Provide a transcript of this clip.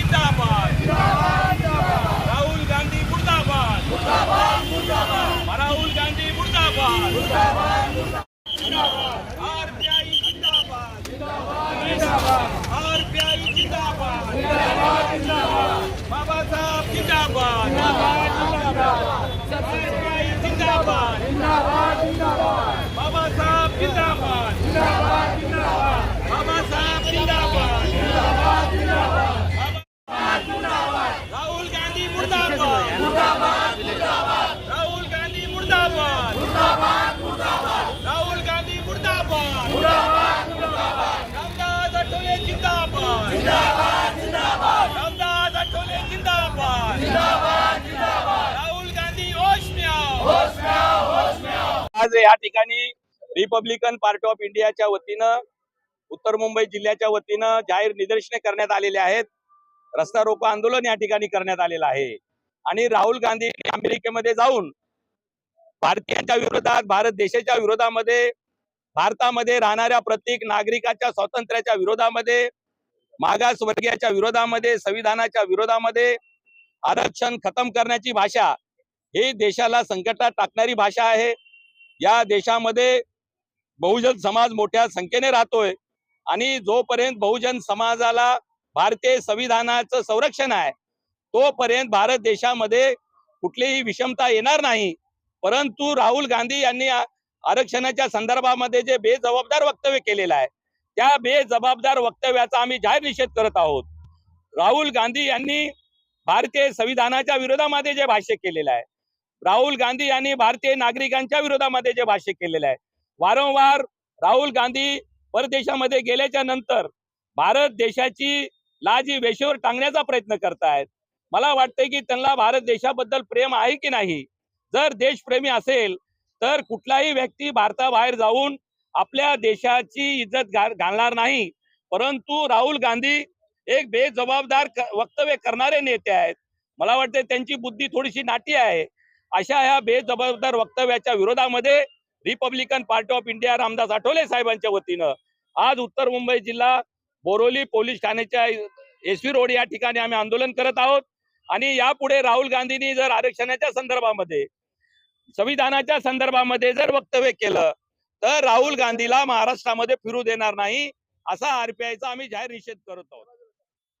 जिंदाबाद राहुल गांधी मुर्दाबाद राहुल गांधी मुर्दाबाद आरपीआई जिंदाबाद आरपीआई जिंदाबाद बाबासाहेब जिंदाबाद आरपीआई आज या ठिकाणी रिपब्लिकन पार्टी ऑफ इंडियाच्या वतीनं उत्तर मुंबई जिल्ह्याच्या वतीनं जाहीर निदर्शने करण्यात आलेले आहेत. रस्ता रोको आंदोलन या ठिकाणी करण्यात आलेलं आहे. आणि राहुल गांधी अमेरिकेमध्ये जाऊन भारतीयांच्या विरोधात भारत देशाच्या विरोधामध्ये भारतामध्ये राहणाऱ्या प्रत्येक नागरिकाच्या स्वातंत्र्याच्या विरोधामध्ये मागासवर्गीयाच्या विरोधामध्ये संविधानाच्या विरोधामध्ये आरक्षण खतम करण्याची भाषा ही देशाला संकटात टाकणारी भाषा आहे. या देशामध्ये बहुजन समाज मोठ्या संख्येने राहतोय. आणि जोपर्यंत बहुजन समाजाला भारतीय संविधानाचं संरक्षण आहे तोपर्यंत भारत देशामध्ये कुठलीही विषमता येणार नाही. परंतु राहुल गांधी यांनी आरक्षणाच्या संदर्भामध्ये जे बेजबाबदार वक्तव्य केलेलं आहे त्या बेजबाबदार वक्तव्याचा आम्ही जाहीर निषेध करत आहोत. राहुल गांधी यांनी भारतीय संविधानाच्या विरोधामध्ये जे भाष्य केलेलं आहे राहुल गांधी यांनी भारतीय नागरिकांच्या विरोधामध्ये जे भाष्य केलेलं आहे वारंवार राहुल गांधी परदेशामध्ये गेल्याच्यानंतर भारत देशाची लाजी वेशीवर टांगण्याचा प्रयत्न करतायत. मला वाटतंय की त्यांना भारत देशाबद्दल प्रेम आहे की नाही? जर देशप्रेमी असेल तर कुठलाही व्यक्ती भारताबाहेर जाऊन आपल्या देशाची इज्जत घालणार नाही. परंतु राहुल गांधी एक बेजबाबदार वक्तव्य करणारे नेते आहेत. मला वाटते त्यांची बुद्धी थोडीशी नाटी आहे. अशा ह्या बेजबाबदार वक्तव्याच्या विरोधामध्ये Republican Party of India Ramdas Athawale साहेबांच्या वतीनं आज उत्तर मुंबई जिल्हा बोरोली पोलीस ठाण्याच्या एस व्ही रोड या ठिकाणी आम्ही आंदोलन करत आहोत. आणि यापुढे राहुल गांधींनी जर आरक्षणाच्या संदर्भामध्ये संविधानाच्या संदर्भामध्ये जर वक्तव्य केलं तर राहुल गांधीला महाराष्ट्रामध्ये फिरू देणार नाही असा आरपीआयचा आम्ही जाहीर निषेध करत आहोत.